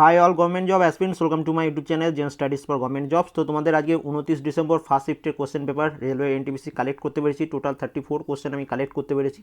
Hi all government job aspirants welcome to my YouTube channel Zen Studies for government jobs তো তোমাদের আজকে উনত্রিশ December first শিফটের question paper railway NTPC collect করতে পেরেছি। Total thirty four question আমি collect করতে পেরেছি।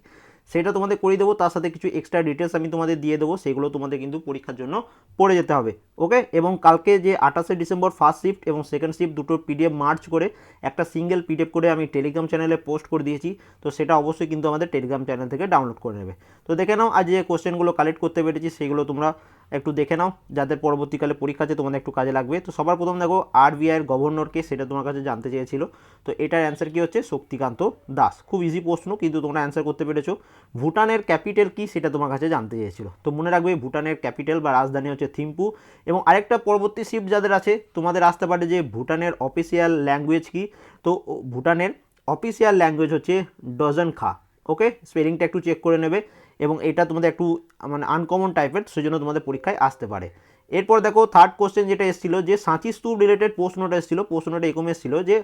সেটা তোমাদের করে দেবো, তার সাথে কিছু এক্সট্রা ডিটেলস আমি তোমাদের দিয়ে দেবো, সেগুলো তোমাদের কিন্তু পরীক্ষার জন্য পড়ে যেতে হবে ওকে এবং কালকে যে আঠাশে ডিসেম্বর ফার্স্ট শিফট এবং সেকেন্ড শিফট দুটো পিডিএফ মার্চ করে, একটা সিঙ্গেল পিডিএফ করে আমি টেলিগ্রাম চ্যানেলে পোস্ট করে দিয়েছি। তো সেটা অবশ্যই কিন্তু আমাদের টেলিগ্রাম চ্যানেল থেকে ডাউনলোড করে নেবে। তো দেখে নাও, আজ যে কোশ্চেনগুলো কালেক্ট করতে পেরেছি, সেগুলো তোমরা একটু দেখে নাও, যাদের পরবর্তীকালে পরীক্ষা আছে, তোমাদের একটু কাজে লাগবে। তো সবার প্রথম দেখো আরবিআইয়ের গভর্নরকে সেটা তোমার কাছে জানতে চেয়েছিল। তো এটার অ্যান্সার কি হচ্ছে? শক্তিকান্ত দাস। খুব ইজি প্রশ্ন, কিন্তু তোমরা অ্যান্সার করতে পেরেছ। ভুটানের ক্যাপিটাল কি সেটা তোমার কাছে জানতে চেয়েছিল। তো মনে রাখবে, ভুটানের ক্যাপিটাল বা রাজধানী হচ্ছে থিম্পু। এবং আরেকটা পরবর্তী শিফট যাদের আছে, তোমাদের আসতে পারে যে ভুটানের অফিসিয়াল ল্যাঙ্গুয়েজ কি। তো ভুটানের অফিসিয়াল ল্যাঙ্গুয়েজ হচ্ছে ডজন খা। ওকে স্পেলিংটা একটু চেক করে নেবে। এবং এটা তোমাদের একটু মানে আনকমন টাইপের সেই জন্য তোমাদের পরীক্ষায় আসতে পারে। এরপর দেখো থার্ড কোশ্চেন যেটা এসেছিল, যে সাঁচি স্তূপ রিলেটেড প্রশ্নটা এসেছিল প্রশ্নটা এরকম এসেছিল যে,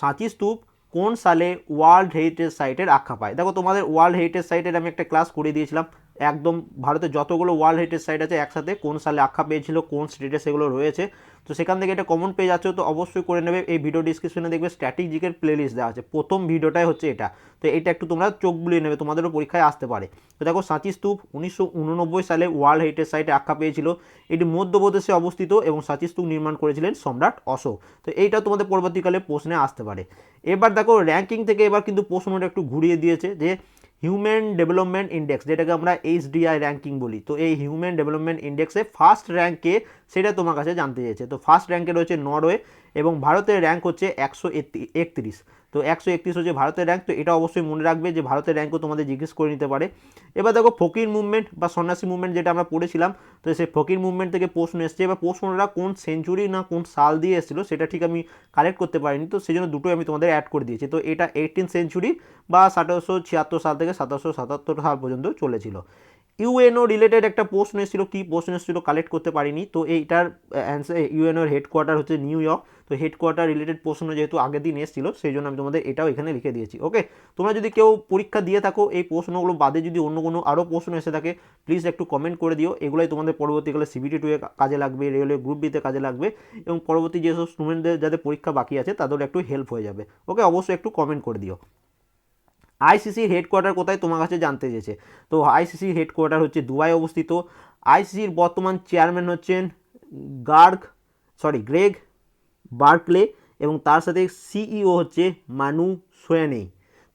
সাঁচি স্তূপ কোন সালে ওয়ার্ল্ড হেরিটেজ সাইটের আখ্যা পায়? দেখো, তোমাদের ওয়ার্ল্ড হেরিটেজ সাইটের আমি একটা ক্লাস করে দিয়েছিলাম। একদম ভারতের যতগুলো ওয়ার্ল্ড হেরিটেজ সাইট আছে একসাথে কোন সালে আখ্যা পেয়েছিল, কোন স্টেটে সেগুলো রয়েছে। তো সেখান থেকে এটা কমন পেয়ে যাচ্ছে তো অবশ্যই করে নেবে। এই ভিডিও ডিসক্রিপশনে দেখবে স্ট্র্যাটেজিকের প্লেলিস্ট দেওয়া আছে। প্রথম ভিডিওটাই হচ্ছে এটা। তো এটা একটু তোমরা চোখ বুলিয়ে নেবে, তোমাদেরও পরীক্ষায় আসতে পারে। তো দেখো সাঁচি স্তূপ উনিশশো উননব্বই সালে ওয়ার্ল্ড হেরিটেজ সাইটে আখ্যা পেয়েছিল। এটি মধ্যপ্রদেশে অবস্থিত এবং সাঁচি স্তূপ নির্মাণ করেছিলেন সম্রাট অশোক। তো এইটা তোমাদের পরবর্তীকালে প্রশ্নে আসতে পারে। এবার দেখো র্যাঙ্কিং থেকে এবার কিন্তু প্রশ্নটা একটু ঘুরিয়ে দিয়েছে যে হিউম্যান ডেভেলপমেন্ট ইন্ডেক্স যেটাকে আমরা এইচডিআই র্যাঙ্কিং বলি। তো এই হিউম্যান ডেভেলপমেন্ট ইন্ডেক্সে ফার্স্ট র্যাঙ্কে সেটা তোমার কাছে জানতে চেয়েছে। তো ফার্স্ট র্যাঙ্কে রয়েছে নরওয়ে এবং ভারতের র্যাঙ্ক হচ্ছে একশো একত্রিশ তো একশো একত্রিশ হচ্ছে ভারতের র্যাঙ্ক তো এটা অবশ্যই মনে রাখবে যে ভারতের র্যাঙ্কও তোমাদের জিজ্ঞেস করে নিতে পারে। এবার দেখো ফকির মুভমেন্ট বা সন্ন্যাসী মুভমেন্ট যেটা আমরা পড়েছিলাম, তো সেই ফকির মুভমেন্ট থেকে প্রশ্ন এসছে। এবার প্রশ্নটা কোন সেঞ্চুরি না কোন সাল দিয়ে এসেছিল সেটা ঠিক আমি কালেক্ট করতে পারিনি, তো সেই জন্য দুটোই আমি তোমাদের অ্যাড করে দিয়েছি। তো এটা এইটিন সেঞ্চুরি বা সতেরোশো ছিয়াত্তর সাল থেকে সতেরোশো সাতাত্তর সাল পর্যন্ত চলেছিল। ইউএনও রিলেটেড একটা প্রশ্ন এসেছিল কী প্রশ্ন এসেছিল কালেক্ট করতে পারিনি। তো এইটার অ্যান্সার ইউএনওর হেডকোয়ার্টার হচ্ছে নিউ ইয়র্ক। তো হেডকোয়ার্টার রিলেটেড প্রশ্ন যেহেতু আগের দিন এসেছিল, সেই জন্য আমি তোমাদের এটাও এখানে লিখে দিয়েছি ওকে তোমরা যদি কেউ পরীক্ষা দিয়ে থাকো, এই প্রশ্নগুলো বাদে যদি অন্য কোনো আরও প্রশ্ন এসে থাকে প্লিজ একটু কমেন্ট করে দিও। এগুলোই তোমাদের পরবর্তীকালে সিবিটি টুয়ে কাজে লাগবে রেলওয়ে গ্রুপ বিতে কাজে লাগবে, এবং পরবর্তী যেসব স্টুডেন্টদের যাদের পরীক্ষা বাকি আছে তাদেরও একটু হেল্প হয়ে যাবে ওকে অবশ্যই একটু কমেন্ট করে দিও। আইসিসির হেডকোয়ার্টার কোথায় তোমার কাছে জানতে চেয়েছে। তো আইসিসির হেডকোয়ার্টার হচ্ছে দুবাই অবস্থিত। আইসিসির বর্তমান চেয়ারম্যান হচ্ছেন গার্গ সরি গ্রেগ বার্কলে এবং তার সাথে সিইও হচ্ছে মানু সোয়ানেই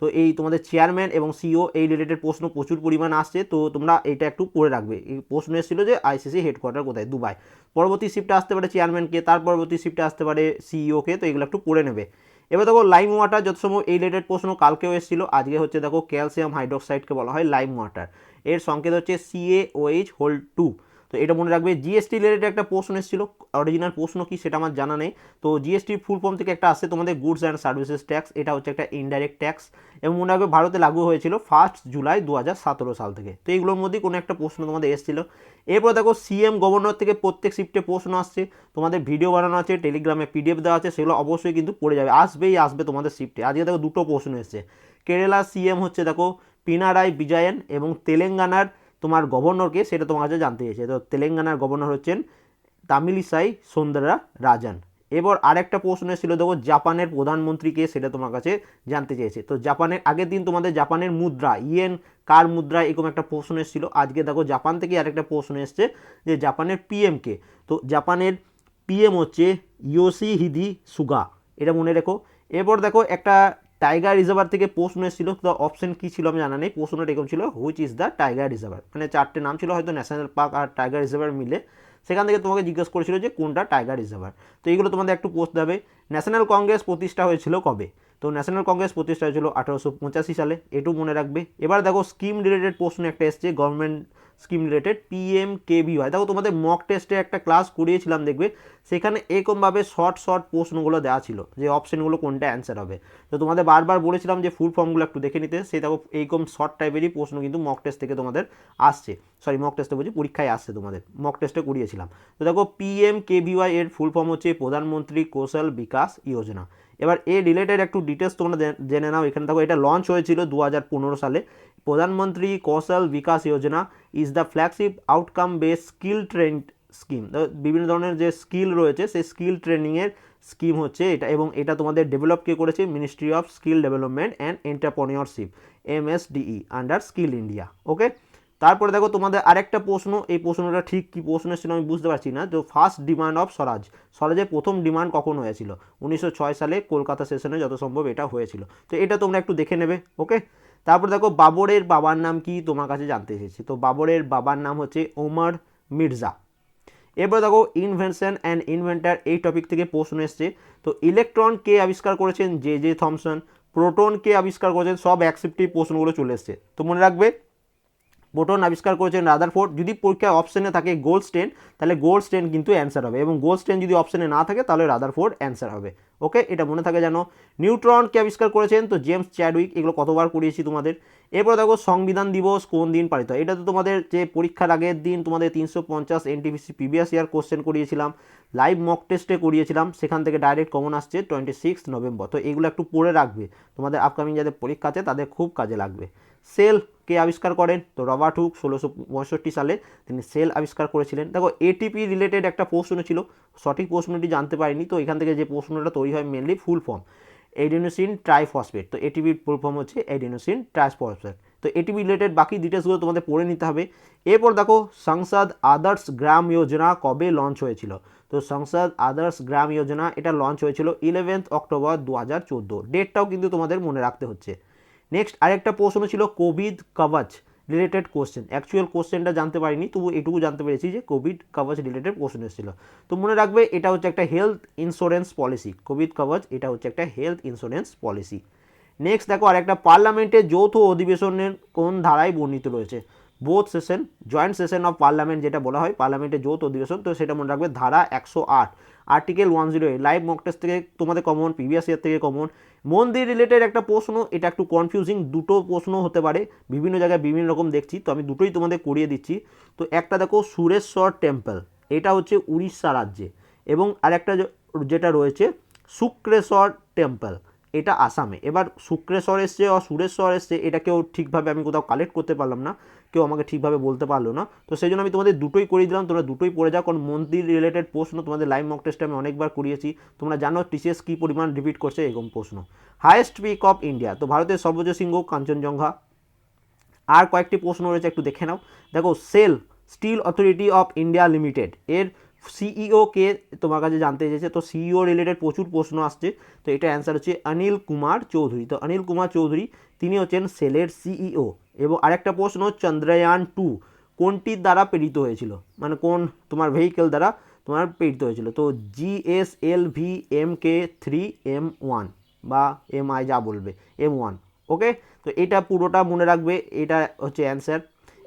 তো এই তোমাদের চেয়ারম্যান এবং সিইও এই রিলেটেড প্রশ্ন প্রচুর পরিমাণ আসছে। তো তোমরা এটা একটু পড়ে রাখবে। এই প্রশ্ন এসেছিল যে আইসিসি হেডকোয়ার্টার কোথায়? দুবাই। পরবর্তী শিফটে আসতে পারে চেয়ারম্যানকে তার পরবর্তী শিফটে আসতে পারে সিইওকে তো এগুলো একটু পড়ে নেবে। এবার দেখো লাইম ওয়াটার যত সময় এই রিলেটেড প্রশ্ন কালকেও এসেছিল। আজকে হচ্ছে দেখো ক্যালসিয়াম হাইড্রোক্সাইডকে বলা হয় লাইম ওয়াটার এর সংকেত হচ্ছে সিএওএইচ হোল টু তো এটা মনে রাখবে জিএসটি রিলেটেড একটা প্রশ্ন এসেছিল অরিজিনাল প্রশ্ন কি সেটা আমার জানা নেই। তো জিএসটির ফুল ফর্ম থেকে একটা আসছে তোমাদের গুডস অ্যান্ড সার্ভিসেস ট্যাক্স এটা হচ্ছে একটা ইনডাইরেক্ট ট্যাক্স এবং মনে রাখবে ভারতে লাগু হয়েছিল ফার্স্ট জুলাই দু হাজার সতেরো সাল থেকে। তো এইগুলোর মধ্যেই কোনো একটা প্রশ্ন তোমাদের এসেছিল। এরপর দেখো সিএম গভর্নর থেকে প্রত্যেক শিফটে প্রশ্ন আসছে। তোমাদের ভিডিও বানানো আছে টেলিগ্রামে পিডিএফ দেওয়া আছে, সেগুলো অবশ্যই কিন্তু পড়ে যাবে। আসবেই আসবে তোমাদের শিফটে আজকে দেখো দুটো প্রশ্ন এসছে। কেরালা সিএম হচ্ছে দেখো পিনারাই বিজয়ন এবং তেলেঙ্গানার তোমার গভর্নরকে সেটা তোমার কাছে জানতে চেয়েছে তো তেলেঙ্গানার গভর্নর হচ্ছেন তামিলিসাই সৌন্দরা রাজান এবার আরেকটা প্রশ্ন ছিল দেখো জাপানের প্রধানমন্ত্রীকে সেটা তোমার কাছে জানতে চেয়েছে তো জাপানের, আগের দিন তোমাদের জাপানের মুদ্রা, ইয়েন কার মুদ্রা, এরকম একটা প্রশ্ন এসেছিল। আজকে দেখো জাপান থেকে আরেকটা প্রশ্ন এসছে যে জাপানের পিএমকে তো জাপানের পিএম হচ্ছে ইয়োসি হিদি সুগা এটা মনে রেখো। এরপর দেখো একটা টাইগার রিজার্ভার থেকে প্রশ্ন এসেছিল, তো অপশন কী ছিল আমি জানা নেই। প্রশ্নটা এরকম ছিল which is the tiger reservoir মানে চারটে নাম ছিল, হয়তো ন্যাশনাল পার্ক আর টাইগার রিজার্ভার মিলে। সেখান থেকে তোমাকে জিজ্ঞেস করেছিল যে কোনটা টাইগার রিজার্ভার তো এইগুলো তোমাদের একটু পোস্ট দেবে ন্যাশনাল কংগ্রেস প্রতিষ্ঠা হয়েছিল কবে? তো ন্যাশনাল কংগ্রেস প্রতিষ্ঠা হয়েছিল আঠারোশো পঁচাশি সালে এটু মনে রাখবে। এবার দেখো স্কিম রিলেটেড প্রশ্ন একটা এসছে government scheme related PM KVY দেখো তোমাদের মক টেস্টে একটা ক্লাস করিয়েছিলাম, দেখবে? সেখানে এরকমভাবে শর্ট শর্ট প্রশ্নগুলো দেওয়া ছিল যে অপশনগুলো কোনটা অ্যান্সার হবে। তো তোমাদের বারবার বলেছিলাম যে ফুল ফর্মগুলো একটু দেখে নিতে সেই দেখো এইরকম শর্ট টাইপেরই প্রশ্ন কিন্তু মক টেস্ট থেকে তোমাদের আসছে। সরি মক টেস্টে বলছি পরীক্ষায় আসছে তোমাদের মক টেস্টে করিয়েছিলাম। তো দেখো পি পিএম কেভিওয়াই এর ফুল ফর্ম হচ্ছে প্রধানমন্ত্রী কৌশল বিকাশ যোজনা। এবার এ রিলেটেড একটু ডিটেলস তোমরা জেনে নাও, এখানে দেখো, এটা লঞ্চ হয়েছিল দু হাজার পনেরো সালে। Pradhanmantri Kaushal Vikas Yojana is the flagship outcome base skill training scheme বিভিন্ন ধরনের যে স্কিল রয়েছে, সেই স্কিল ট্রেনিংয়ের স্কিম হচ্ছে এটা এবং এটা তোমাদের ডেভেলপ কে করেছে? Ministry of skill development and entrepreneurship MSDE under skill India okay তারপরে দেখো তোমাদের আরেকটা প্রশ্ন, এই প্রশ্নটা ঠিক কী প্রশ্ন ছিল আমি বুঝতে পারছি না। তো ফার্স্ট ডিমান্ড অফ স্বরাজ। স্বরাজের প্রথম ডিমান্ড কখন হয়েছিল? উনিশশো ছয় সালে কলকাতা সেশনে যত সম্ভব এটা হয়েছিল। তো এটা তোমরা একটু দেখে নেবে ওকে তারপর দেখো বাবরের বাবার নাম কি তোমার কাছে জানতে এসেছি। তো বাবরের বাবার নাম হচ্ছে ওমর মির্জা। এরপর দেখো ইনভেনশন অ্যান্ড ইনভেন্টার এই টপিক থেকে প্রশ্ন এসছে। তো ইলেকট্রন কে আবিষ্কার করেছেন? জে জে থমসন প্রোটন কে আবিষ্কার করেছেন? সব অ্যাকসেপ্টিভ প্রশ্নগুলো চলে এসছে। তো মনে রাখবে প্রোটন আবিষ্কার করেছেন রাদারফোর্ড যদি পরীক্ষায় অপশনে থাকে গোল্ড স্টেন তাহলে গোল্ড স্টেন কিন্তু অ্যান্সার হবে। এবং গোল্ড স্টেন যদি অপশনে না থাকে, তাহলে রাদারফোর্ড অ্যান্সার হবে। ওকে এটা মনে থাকে যেন নিউট্রনকে আবিষ্কার করেছেন। তো জেমস চ্যাডউইক এগুলো কতবার করিয়েছি তোমাদের? এরপর দেখো সংবিধান দিবস কোন দিন পালিত। এটা তো তোমাদের যে পরীক্ষার আগের দিন তোমাদের তিনশো পঞ্চাশ এনটিপিসি প্রিভিয়াস ইয়ার কোশ্চেন করিয়েছিলাম। লাইভ মক টেস্টে করিয়েছিলাম। সেখান থেকে ডাইরেক্ট কমন আসছে টোয়েন্টি সিক্স নভেম্বর তো এগুলো একটু পড়ে রাখবে। তোমাদের আপকামিং যাদের পরীক্ষা আছে, তাদের খুব কাজে লাগবে। সেল কে আবিষ্কার করেন? তো রবার্ট হুক, ষোলোশো পঁয়ষট্টি সালে তিনি সেল আবিষ্কার করেছিলেন। দেখো এটিপি রিলেটেড একটা প্রশ্ন ছিল। সঠিক প্রশ্নটি জানতে পারিনি, তো এখান থেকে যে প্রশ্নটা তৈরি হয় mainly full form adenosine triphosphate তো এটিপির ফুল ফর্ম হচ্ছে এডিনোসিন ট্রাইফসফেট তো এটিপি রিলেটেড বাকি ডিটেলসগুলো তোমাদের পড়ে নিতে হবে। এরপর দেখো, সংসদ আদর্শ গ্রাম যোজনা কবে লঞ্চ হয়েছিল? তো সংসদ আদর্শ গ্রাম যোজনা এটা লঞ্চ হয়েছিল ইলেভেন্থ অক্টোবর দু হাজার চোদ্দ ডেটটাও কিন্তু তোমাদের মনে রাখতে হচ্ছে। নেক্সট আরেকটা প্রশ্ন ছিল covid Kavach related question actual কোশ্চেনটা জানতে পারিনি, তবু এটুকু জানতে পেরেছি যে কোভিড কভাচ রিলেটেড প্রশ্ন এসেছিল। তো মনে রাখবে, এটা হচ্ছে একটা health insurance policy covid Kavach এটা হচ্ছে একটা হেলথ ইন্স্যুরেন্স পলিসি নেক্সট দেখো, আরেকটা পার্লামেন্টের যৌথ অধিবেশনের কোন ধারায় বর্ণিত রয়েছে? Both session joint session of parliament যেটা বলা হয় পার্লামেন্টের যৌথ অধিবেশন, তো সেটা মনে রাখবে ধারা একশো আট। Article one zero eight live mock test থেকে তোমাদের কমন প্রিভিয়াস ইয়ার থেকে কমন মন্দির রিলেটেড একটা প্রশ্ন, এটা একটু কনফিউজিং দুটো প্রশ্ন হতে পারে, বিভিন্ন জায়গায় বিভিন্ন রকম দেখছি, তো আমি দুটোই তোমাদের করিয়ে দিচ্ছি। তো একটা দেখো, সুরেশ্বর টেম্পল এটা হচ্ছে উড়িষ্যা রাজ্যে। এবং আরেকটা যেটা রয়েছে, শুক্রেশ্বর টেম্পল এটা আসামে। এবার শুক্রেশ্বর এসছে সুরেশ্বর এসছে এটা কেউ ঠিকভাবে আমি কোথাও কালেক্ট করতে পারলাম না। কেউ আমাকে ঠিকভাবে বলতে পারল না। তো সেই জন্য আমি তোমাদের দুটোই করিয়ে দিলাম। তোমরা দুটোই পড়ে যাও, কারণ মন্দির রিলেটেড প্রশ্ন তোমাদের লাইভ মক টেস্টে আমি অনেকবার করিয়েছি। তোমরা জানো টিসিএস কী পরিমাণ রিপিট করছে এরকম প্রশ্ন। হায়েস্ট পিক অফ ইন্ডিয়া তো ভারতের সর্বোচ্চ সিংহ কাঞ্চনজঙ্ঘা। আর কয়েকটি প্রশ্ন রয়েছে, একটু দেখে নাও। দেখো, SAIL, steel authority of India limited, এর সিইও কে তোমার কাছে জানতে চেয়েছে তো সিইও রিলেটেড প্রচুর প্রশ্ন আসছে। তো এটা অ্যান্সার হচ্ছে অনিল কুমার চৌধুরী তো অনিল কুমার চৌধুরী তিনি হচ্ছেন সেলের সিইও এবং আরেকটা প্রশ্ন, চন্দ্রয়ান টু কোনটির দ্বারা প্রেরিত হয়েছিল? মানে কোন তোমার ভেহিকেল দ্বারা তোমার প্রেরিত হয়েছিল? তো GSLV M K three M one বা এম আই যা বলবে এম ওয়ান ওকে তো এটা পুরোটা মনে রাখবে, এটা হচ্ছে অ্যান্সার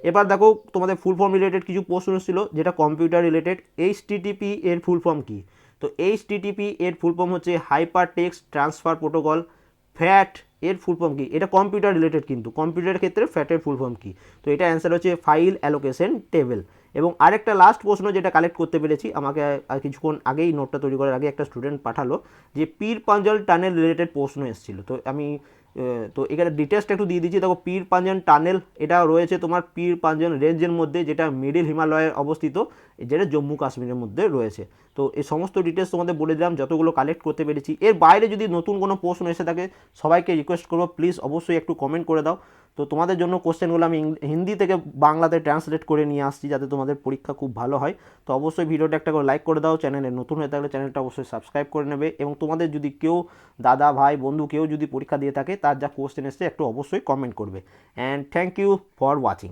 এবার দেখো তোমাদের ফুল ফর্ম রিলেটেড কিছু প্রশ্ন ছিল, যেটা কম্পিউটার রিলেটেড এইচ টিটিপি এর ফুল ফর্ম কী? তো এইচ টিটিপি এর ফুল ফর্ম হচ্ছে hyper text transfer protocol FAT এর ফুল ফর্ম কী? এটা কম্পিউটার রিলেটেড কিন্তু কম্পিউটারের ক্ষেত্রে ফ্যাটের ফুল ফর্ম কী? তো এটা অ্যান্সার হচ্ছে ফাইল অ্যালোকেশন টেবিল এবং আরেকটা লাস্ট প্রশ্ন যেটা কালেক্ট করতে পেরেছি, আমাকে আর কিছুক্ষণ আগেই নোটটা তৈরি করার আগে একটা স্টুডেন্ট পাঠালো, যে পীর পাঞ্জল টানেল রিলেটেড প্রশ্ন এসেছিল। তো আমি তো এখানে ডিটেলসটা একটু দিয়ে দিচ্ছি। দেখো, পীর পাঞ্জন টানেল, এটা রয়েছে তোমার পীর পাঞ্জন রেঞ্জের মধ্যে, যেটা মিডিল হিমালয়ে অবস্থিত, যেটা জম্মু কাশ্মীরের মধ্যে রয়েছে। তো এই সমস্ত ডিটেলস তোমাদের বলে দিলাম, যতগুলো কালেক্ট করতে পেরেছি। এর বাইরে যদি নতুন কোনো প্রশ্ন এসে থাকে, সবাইকে রিকোয়েস্ট করব প্লিজ অবশ্যই একটু কমেন্ট করে দাও। তো তোমাদের জন্য কোশ্চেনগুলো আমি হিন্দি থেকে বাংলাতে ট্রান্সলেট করে নিয়ে আসছি যাতে তোমাদের পরীক্ষা খুব ভালো হয়। তো অবশ্যই ভিডিওটা একটা করে লাইক করে দাও চ্যানেলে নতুন হয়ে থাকলে চ্যানেলটা অবশ্যই সাবস্ক্রাইব করে নেবে এবং তোমাদের যদি কেউ দাদা, ভাই, বন্ধু কেউ যদি পরীক্ষা দিয়ে থাকে, তার যা কোশ্চেন এসছে একটু অবশ্যই কমেন্ট করবে। And thank you for watching